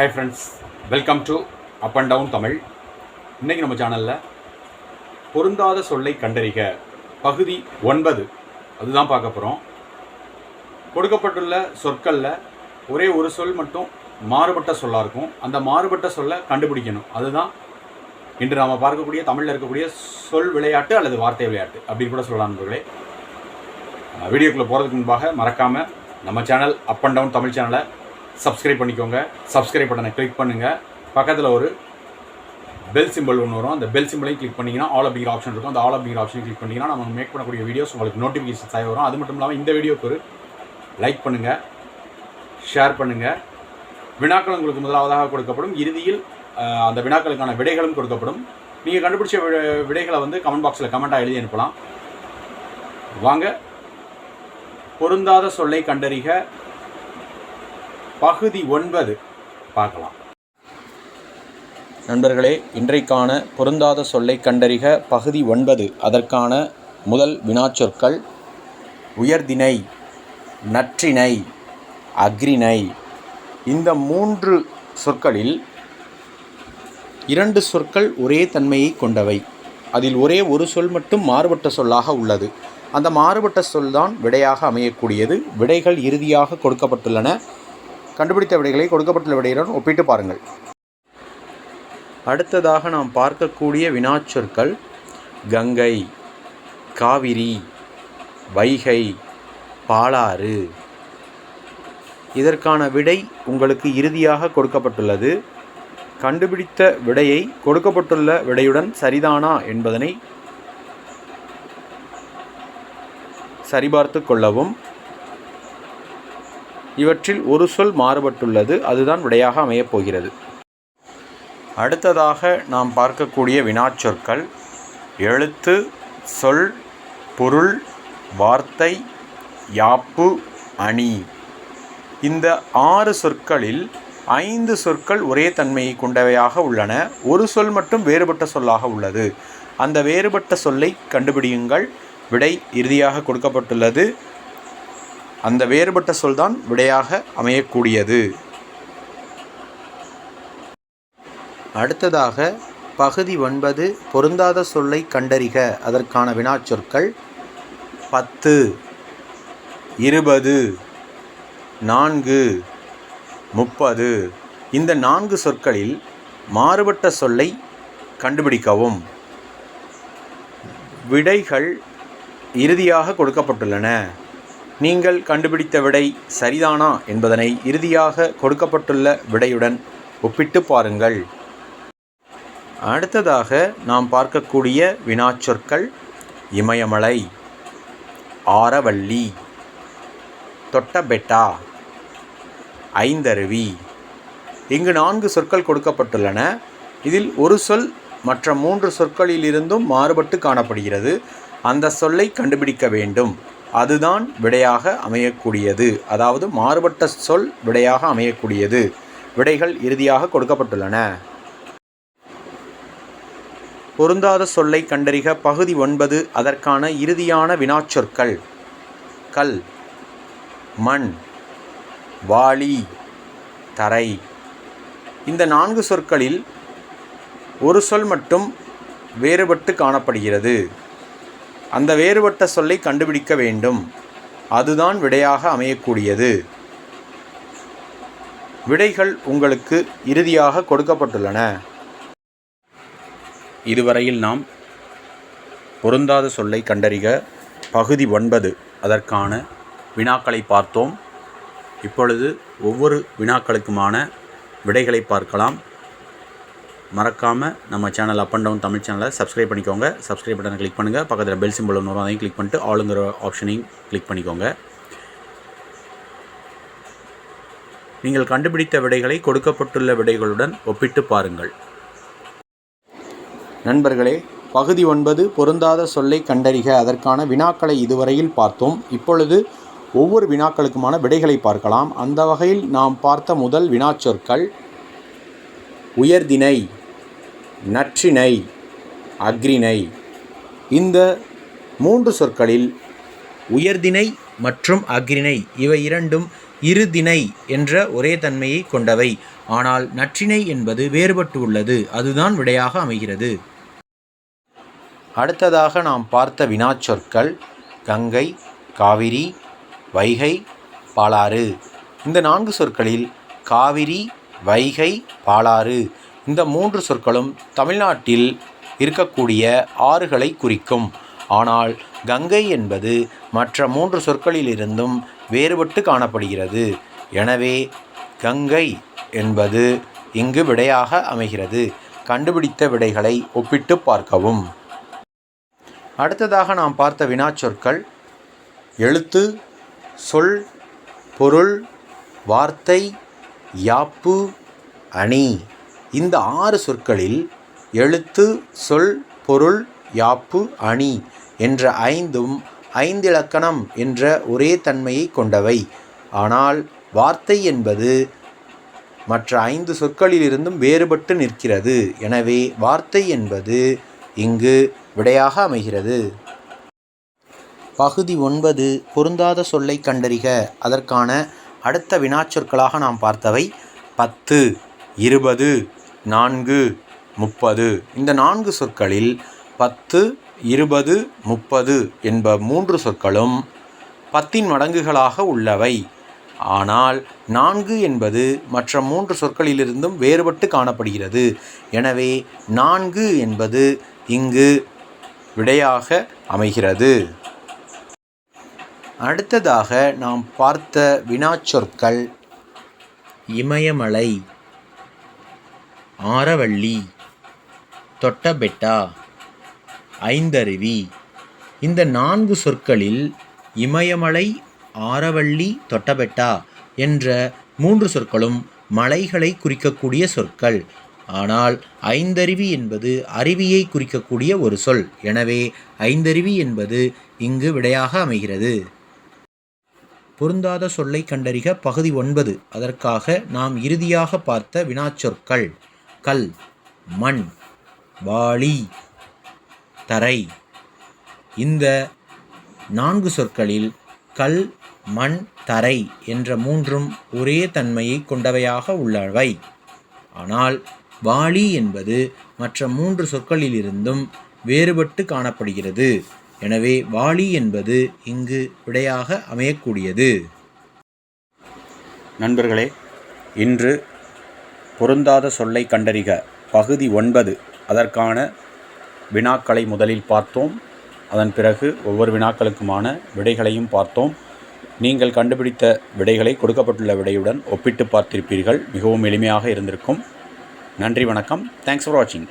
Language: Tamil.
Hi friends welcome to up and down Tamil இன்றைக்கி நம்ம சேனலில் பொருந்தாத சொல்லை கண்டறிக. பகுதி ஒன்பது. அதுதான் பார்க்க போகிறோம் கொடுக்கப்பட்டுள்ள சொற்களில் ஒரே ஒரு சொல் மட்டும் மாறுபட்ட சொல்லாக இருக்கும். அந்த மாறுபட்ட சொல்லை கண்டுபிடிக்கணும். அதுதான் இன்று நாம் பார்க்கக்கூடிய தமிழில் இருக்கக்கூடிய சொல் விளையாட்டு அல்லது வார்த்தை விளையாட்டு. அப்படின்னு கூட சொல்லலாம் நண்பர்களே. வீடியோக்குள்ளே போகிறதுக்கு முன்பாக மறக்காமல் நம்ம channel up and down Tamil சேனலை சப்ஸ்கிரைப் பண்ணிக்கோங்க. சப்ஸ்கிரைப் பட்டனை கிளிக் பண்ணுங்கள் பக்கத்தில் ஒரு பெல் சிம்பிள் ஒன்று வரும். அந்த பெல் சிம்பிளையும் கிளிக் பண்ணிங்கன்னா ஆல் அப்படிங்கிற ஆப்ஷன் இருக்கும். அந்த ஆல் அப்படிங்கிற ஆப்ஷன் கிளிக் பண்ணிங்கன்னா நம்ம மேக் பண்ணக்கூடிய வீடியோஸ் உங்களுக்கு நோட்டிஃபிகேஷன் ஆகி வரும். அது மட்டும் இல்லாமல் இந்த வீடியோக்கு ஒரு லைக் பண்ணுங்கள் ஷேர் பண்ணுங்கள் வினாக்கள் உங்களுக்கு முதலாவதாக கொடுக்கப்படும். இறுதியில் அந்த வினாக்களுக்கான விடைகளும் கொடுக்கப்படும். நீங்கள் கண்டுபிடிச்ச வி- விடைகளை வந்து கமெண்ட் பாக்ஸில் கமெண்ட்டாக எழுதி அனுப்பலாம். வாங்க. பொருந்தாத சொல்லை கண்டறிக. பகுதி ஒன்பது. பார்க்கலாம். நண்பர்களே இன்றைக்கான பொருந்தாத சொல்லை கண்டறிக பகுதி ஒன்பது. அதற்கான முதல் வினாச்சொற்கள் உயர்திணை நற்றிணை அக்ரிணை இந்த மூன்று சொற்களில் இரண்டு சொற்கள் ஒரே தன்மையை கொண்டவை. அதில் ஒரே ஒரு சொல் மட்டும் மாறுபட்ட சொல்லாக உள்ளது. அந்த மாறுபட்ட சொல்தான் விடையாக அமையக்கூடியது. விடைகள் இறுதியாக கொடுக்கப்பட்டுள்ளன. கண்டுபிடித்த விடைகளை கொடுக்கப்பட்டுள்ள விடையுடன் ஒப்பிட்டு பாருங்கள். அடுத்ததாக நாம் பார்க்கக்கூடிய வினாச்சொற்கள் கங்கை காவிரி வைகை பாலாறு. இதற்கான விடை உங்களுக்கு இறுதியாக கொடுக்கப்பட்டுள்ளது. கண்டுபிடித்த விடையை கொடுக்கப்பட்டுள்ள விடையுடன் சரிதானா என்பதனை சரிபார்த்து கொள்ளவும். இவற்றில் ஒரு சொல் மாறுபட்டுள்ளது அதுதான் விடையாக அமையப் போகிறது. அடுத்ததாக நாம் பார்க்கக்கூடிய வினாச்சொற்கள் எழுத்து சொல் பொருள் வார்த்தை யாப்பு அணி. இந்த ஆறு சொற்களில் ஐந்து சொற்கள் ஒரே தன்மையை கொண்டவையாக உள்ளன. ஒரு சொல் மட்டும் வேறுபட்ட சொல்லாக உள்ளது. அந்த வேறுபட்ட சொல்லை கண்டுபிடியுங்கள். விடை இறுதியாக கொடுக்கப்பட்டுள்ளது. அந்த வேறுபட்ட சொல்தான் விடையாக அமையக்கூடியது. அடுத்ததாக பகுதி ஒன்பது பொருந்தாத சொல்லை கண்டறிக. அதற்கான வினாச்சொற்கள் பத்து இருபது நான்கு முப்பது. இந்த நான்கு சொற்களில் மாறுபட்ட சொல்லை கண்டுபிடிக்கவும். விடைகள் இறுதியாக கொடுக்கப்பட்டுள்ளன. நீங்கள் கண்டுபிடித்த விடை சரிதானா என்பதனை இறுதியாக கொடுக்கப்பட்டுள்ள விடையுடன் ஒப்பிட்டு பாருங்கள். அடுத்ததாக நாம் பார்க்கக்கூடிய வினாச்சொற்கள் இமயமலை ஆரவள்ளி தொட்டபெட்டா ஐந்தருவி. இங்கு நான்கு சொற்கள் கொடுக்கப்பட்டுள்ளன. இதில் ஒரு சொல் மற்ற மூன்று சொற்களிலிருந்தும் மாறுபட்டு காணப்படுகிறது. அந்த சொல்லை கண்டுபிடிக்க வேண்டும். அதுதான் விடையாக அமையக்கூடியது. அதாவது மாறுபட்ட சொல் விடையாக அமையக்கூடியது. விடைகள் இறுதியாக கொடுக்கப்பட்டுள்ளன. பொருந்தாத சொல்லை கண்டறிக. பகுதி ஒன்பது அதற்கான இறுதியான வினாச்சொற்கள். கல். மண். வாளி. தரை. இந்த நான்கு சொற்களில் ஒரு சொல் மட்டும் வேறுபட்டு காணப்படுகிறது. அந்த வேறுபட்ட சொல்லை கண்டுபிடிக்க வேண்டும். அதுதான் விடையாக அமையக்கூடியது. விடைகள் உங்களுக்கு இறுதியாக கொடுக்கப்பட்டுள்ளன. இதுவரையில் நாம் பொருந்தாத சொல்லை கண்டறிக. பகுதி ஒன்பது. அதற்கான வினாக்களை பார்த்தோம். இப்பொழுது ஒவ்வொரு வினாக்களுக்குமான விடைகளை பார்க்கலாம். மறக்காமல் நம்ம channel up and down Tamil சேனலை சப்ஸ்கிரைப் பண்ணிக்கோங்க. சப்ஸ்கிரைப் பட்டனை கிளிக் பண்ணுங்கள் பக்கத்தில் பெல் சிம்பிள் ஒன்று அதையும் கிளிக் பண்ணிட்டு ஆளுங்கிற ஆப்ஷனையும் கிளிக் பண்ணிக்கோங்க. நீங்கள் கண்டுபிடித்த விடைகளை கொடுக்கப்பட்டுள்ள விடைகளுடன் ஒப்பிட்டு பாருங்கள். நண்பர்களே பகுதி ஒன்பது பொருந்தாத சொல்லை கண்டறிக. அதற்கான வினாக்களை இதுவரையில் பார்த்தோம். இப்பொழுது ஒவ்வொரு வினாக்களுக்குமான விடைகளை பார்க்கலாம். அந்த வகையில் நாம் பார்த்த முதல் வினாச்சொற்கள் உயர்திணை. நற்றிணை அக்ரிணை இந்த மூன்று சொற்களில் உயர்திணை மற்றும் அக்ரிணை இவை இரண்டும் இருதிணை என்ற ஒரே தன்மையை கொண்டவை. ஆனால் நற்றிணை என்பது வேறுபட்டு உள்ளது அதுதான் விடையாக அமைகிறது. அடுத்ததாக நாம் பார்த்த வினாச்சொற்கள் கங்கை காவிரி வைகை பாலாறு. இந்த நான்கு சொற்களில் காவிரி வைகை பாலாறு இந்த மூன்று சொற்களும் தமிழ்நாட்டில் இருக்கக்கூடிய ஆறுகளை குறிக்கும். ஆனால் கங்கை என்பது மற்ற மூன்று சொற்களிலிருந்தும் வேறுபட்டு காணப்படுகிறது. எனவே கங்கை என்பது இங்கு விடையாக அமைகிறது. கண்டுபிடித்த விடைகளை ஒப்பிட்டு பார்க்கவும். அடுத்ததாக நாம் பார்த்த வினாச்சொற்கள் எழுத்து சொல் பொருள் வார்த்தை யாப்பு அணி. இந்த ஆறு சொற்களில் எழுத்து சொல் பொருள் யாப்பு அணி என்ற ஐந்தும் ஐந்திலக்கணம் என்ற ஒரே தன்மையை கொண்டவை. ஆனால் வார்த்தை என்பது மற்ற ஐந்து சொற்களிலிருந்தும் வேறுபட்டு நிற்கிறது. எனவே வார்த்தை என்பது இங்கு விடையாக அமைகிறது. பகுதி ஒன்பது பொருந்தாத சொல்லை கண்டறிக. அதற்கான அடுத்த வினாச்சொற்களாக நாம் பார்த்தவை. பத்து இருபது நான்கு முப்பது. இந்த நான்கு சொற்களில் பத்து இருபது முப்பது என்ப மூன்று சொற்களும் பத்தின் மடங்குகளாக உள்ளவை. ஆனால் நான்கு என்பது மற்ற மூன்று சொற்களிலிருந்தும் வேறுபட்டு காணப்படுகிறது. எனவே நான்கு என்பது இங்கு விடையாக அமைகிறது. அடுத்ததாக நாம் பார்த்த வினாச்சொற்கள் இமயமலை. ஆரவள்ளி. தொட்டபெட்டா. ஐந்தருவி. இந்த நான்கு சொற்களில் இமயமலை ஆரவள்ளி தொட்டபெட்டா என்ற மூன்று சொற்களும் மலைகளை குறிக்கக்கூடிய சொற்கள். ஆனால் ஐந்தருவி என்பது அருவியை குறிக்கக்கூடிய ஒரு சொல். எனவே ஐந்தருவி என்பது இங்கு விடையாக அமைகிறது. பொருந்தாத சொல்லை கண்டறிக பகுதி ஒன்பது. அதற்காக நாம் இறுதியாக பார்த்த வினாச்சொற்கள் கல் மண் வாளி தரை. இந்த நான்கு சொற்களில் கல் மண் தரை என்ற மூன்றும் ஒரே தன்மையை கொண்டவையாக உள்ளவை. ஆனால் வாளி என்பது மற்ற மூன்று சொற்களிலிருந்தும் வேறுபட்டு காணப்படுகிறது. எனவே வாளி என்பது இங்கு விடையாக அமையக்கூடியது. நண்பர்களே இன்று பொருந்தாத சொல்லை கண்டறிக. பகுதி ஒன்பது. அதற்கான வினாக்களை முதலில் பார்த்தோம். அதன் பிறகு ஒவ்வொரு வினாக்களுக்குமான விடைகளையும் பார்த்தோம். நீங்கள் கண்டுபிடித்த விடைகளை கொடுக்கப்பட்டுள்ள விடையுடன் ஒப்பிட்டு பார்த்திருப்பீர்கள். மிகவும் எளிமையாக இருந்திருக்கும். நன்றி வணக்கம். தேங்க்ஸ் ஃபார் வாட்சிங்